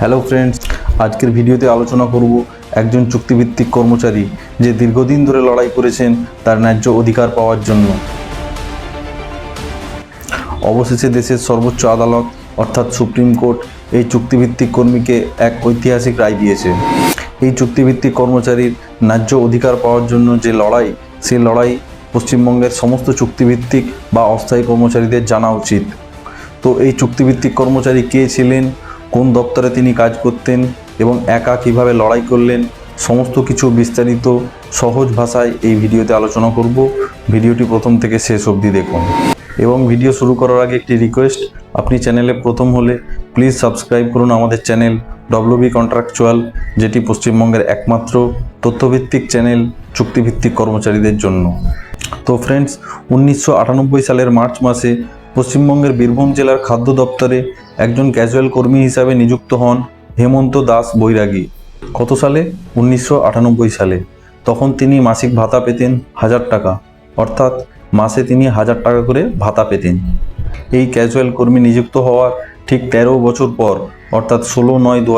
Hello friends আজকের ভিডিওতে আলোচনা করব একজন চুক্তিভিত্তিক কর্মচারী যে দীর্ঘদিন ধরে লড়াই করেছেন তার ন্যায্য অধিকার পাওয়ার জন্য। অবশেষে দেশের সর্বোচ্চ আদালত, অর্থাৎ সুপ্রিম কোর্ট, এই চুক্তিভিত্তিক কর্মীকে এক ঐতিহাসিক রায় দিয়েছে। এই চুক্তিভিত্তিক কর্মচারীর ন্যায্য অধিকার পাওয়ার জন্য যে লড়াই, সেই লড়াই পশ্চিমবঙ্গের সমস্ত চুক্তিভিত্তিক বা অস্থায়ী কর্মচারীদের জানা উচিত। তো এই চুক্তিভিত্তিক কর্মচারী কে ছিলেন? কোন দপ্তরে তিনি কাজ করতেন এবং একা কীভাবে লড়াই করলেন, সমস্ত কিছু বিস্তারিত সহজ ভাষায় এই ভিডিওতে আলোচনা করব। ভিডিওটি প্রথম থেকে শেষ অবধি দেখুন। এবং ভিডিও শুরু করার আগে একটি রিকোয়েস্ট আপনি চ্যানেলে প্রথম হলে প্লিজ সাবস্ক্রাইব করুন আমাদের চ্যানেল ডব্লিউবি কন্ট্রাকচুয়াল যেটি পশ্চিমবঙ্গের একমাত্র তথ্যভিত্তিক চ্যানেল চুক্তিভিত্তিক কর্মচারীদের জন্য। তো ফ্রেন্ডস উনিশশো আটানব্বই সালের মার্চ মাসে পশ্চিমবঙ্গের বীরভূম জেলার খাদ্য দপ্তরে একজন ক্যাজুয়াল কর্মী হিসাবে নিযুক্ত হন হেমন্ত দাস বৈরাগী। কত সালে? উনিশশো আটানব্বই সালে। তখন তিনি মাসিক ভাতা পেতেন হাজার টাকা। অর্থাৎ মাসে তিনি হাজার টাকা করে ভাতা পেতেন। এই ক্যাজুয়াল কর্মী নিযুক্ত হওয়ার ঠিক তেরো বছর পর, অর্থাৎ ষোলো নয় দু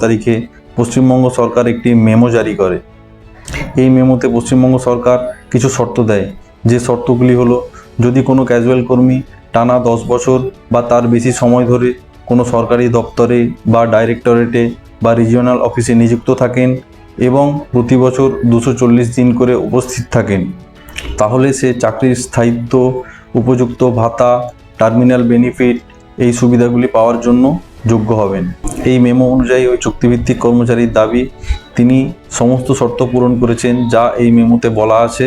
তারিখে পশ্চিমবঙ্গ সরকার একটি মেমো জারি করে। এই মেমোতে পশ্চিমবঙ্গ সরকার কিছু শর্ত দেয়। যে শর্তগুলি হলো, যদি কোনো ক্যাজুয়াল কর্মী টানা দশ বছর বা তার বেশি সময় ধরে কোনো সরকারি দপ্তরে বা ডাইরেক্টরেটে বা রিজিওনাল অফিসে নিযুক্ত থাকেন এবং প্রতি বছর দুশো দিন করে উপস্থিত থাকেন। তাহলে সে চাকরির স্থায়িত্ব, উপযুক্ত ভাতা, টার্মিনাল বেনিফিট এই সুবিধাগুলি পাওয়ার জন্য যোগ্য হবেন। এই মেমো অনুযায়ী ওই চুক্তিভিত্তিক কর্মচারীর দাবি, তিনি সমস্ত শর্ত পূরণ করেছেন যা এই মেমোতে বলা আছে।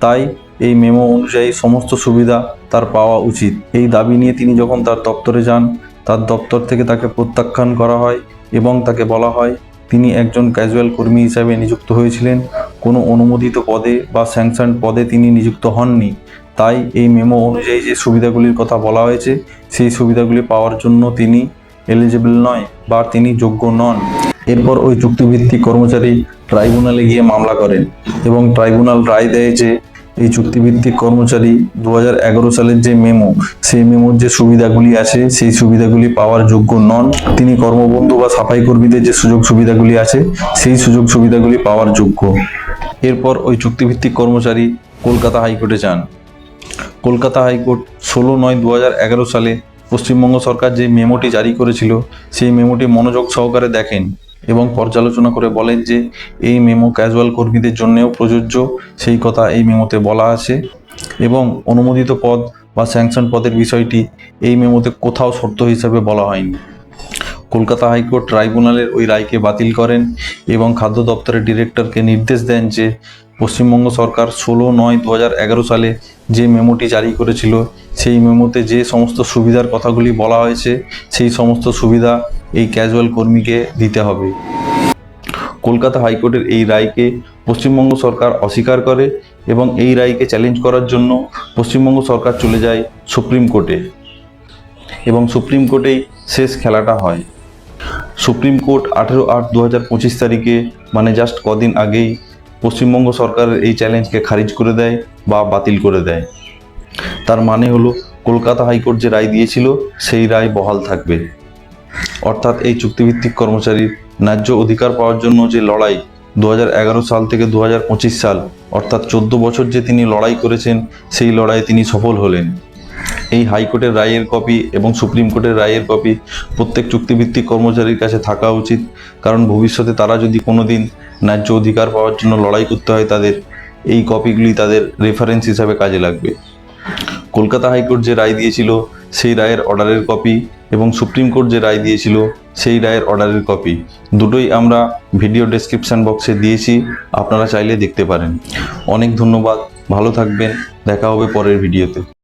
তাই এই মেমো অনুযায়ী সমস্ত সুবিধা তার পাওয়া উচিত। এই দাবি নিয়ে তিনি যখন তার দপ্তরে যান, তার দপ্তর থেকে তাকে প্রত্যাখ্যান করা হয় এবং তাকে বলা হয়, তিনি একজন ক্যাজুয়াল কর্মী হিসাবে নিযুক্ত হয়েছিলেন। কোনো অনুমোদিত পদে বা স্যাংশন পদে তিনি নিযুক্ত হননি। তাই এই মেমো অনুযায়ী যে সুবিধাগুলির কথা বলা হয়েছে, সেই সুবিধাগুলি পাওয়ার জন্য তিনি এলিজিবল নয় বা তিনি যোগ্য নন। এরপর ওই চুক্তিভিত্তিক কর্মচারী ট্রাইব্যুনালে গিয়ে মামলা করেন এবং ট্রাইব্যুনাল রায় দেয় যে এই চুক্তিভিত্তিক কর্মচারী দু হাজার এগারো সালের যে মেমো, সেই মেমোর যে সুবিধাগুলি আছে, সেই সুবিধাগুলি পাওয়ার যোগ্য নন। তিনি কর্মবন্ধু বা সাফাই কর্মীদের যে সুযোগ সুবিধাগুলি আছে, সেই সুযোগ সুবিধাগুলি পাওয়ার যোগ্য। এরপর ওই চুক্তিভিত্তিক কর্মচারী কলকাতা হাইকোর্টে যান। কলকাতা হাইকোর্ট ষোলো নয় দু সালে পশ্চিমবঙ্গ সরকার যে মেমোটি জারি করেছিল, সেই মেমোটি মনোযোগ সহকারে দেখেন। এবং পর্যালোচনা করে বলেন যে, এই মেমো ক্যাজুয়াল কর্মীদের জন্যেও প্রযোজ্য সেই কথা এই মেমোতে বলা আছে। এবং অনুমোদিত পদ বা স্যাংশন পদের বিষয়টি এই মেমোতে কোথাও শর্ত হিসাবে বলা হয়নি। কলকাতা হাইকোর্ট ট্রাইব্যুনালের ওই রায়কে বাতিল করেন এবং খাদ্য দপ্তরের ডিরেক্টরকে নির্দেশ দেন যে, পশ্চিমবঙ্গ সরকার ষোলো নয় দু এগারো সালে যে মেমোটি জারি করেছিল, সেই মেমোতে যে সমস্ত সুবিধার কথাগুলি বলা হয়েছে, সেই সমস্ত সুবিধা এই ক্যাজুয়াল কর্মীকে দিতে হবে। কলকাতা হাইকোর্টের এই রায়কে পশ্চিমবঙ্গ সরকার অস্বীকার করে এবং এই রায়কে চ্যালেঞ্জ করার জন্য পশ্চিমবঙ্গ সরকার চলে যায় সুপ্রিম কোর্টে এবং সুপ্রিম কোর্টেই শেষ খেলাটা হয়। সুপ্রিম কোর্ট আঠেরো আট দু হাজার পঁচিশ তারিখে মানে জাস্ট কদিন আগেই পশ্চিমবঙ্গ সরকারের এই চ্যালেঞ্জকে খারিজ করে দেয় বা বাতিল করে দেয়। তার মানে হলো, কলকাতা হাইকোর্ট যে রায় দিয়েছিল, সেই রায় বহাল থাকবে। অর্থাৎ এই চুক্তিভিত্তিক কর্মচারীর ন্যায্য অধিকার পাওয়ার জন্য যে লড়াই দু হাজার এগারো সাল থেকে দু হাজার পঁচিশ সাল, অর্থাৎ চোদ্দ বছর যে তিনি লড়াই করেছেন, সেই লড়াইয়ে তিনি সফল হলেন। এই হাইকোর্টের রায়ের কপি এবং সুপ্রিম কোর্টের রায়ের কপি প্রত্যেক চুক্তিভিত্তিক কর্মচারীর কাছে থাকা উচিত, কারণ ভবিষ্যতে তারা যদি কোনো দিন ন্যায্য অধিকার পাওয়ার জন্য লড়াই করতে হয়, তাদের এই কপিগুলি তাদের রেফারেন্স হিসাবে কাজে লাগবে। কলকাতা হাইকোর্ট যে রায় দিয়েছিল, সেই রায়ের অর্ডারের কপি এবং সুপ্রিম কোর্ট যে রায় দিয়েছিল, সেই রায়ের অর্ডারের কপি দুটোই আমরা ভিডিও ডেসক্রিপশন বক্সে দিয়েছি, আপনারা চাইলে দেখতে পারেন। অনেক ধন্যবাদ, ভালো থাকবেন, দেখা হবে পরের ভিডিওতে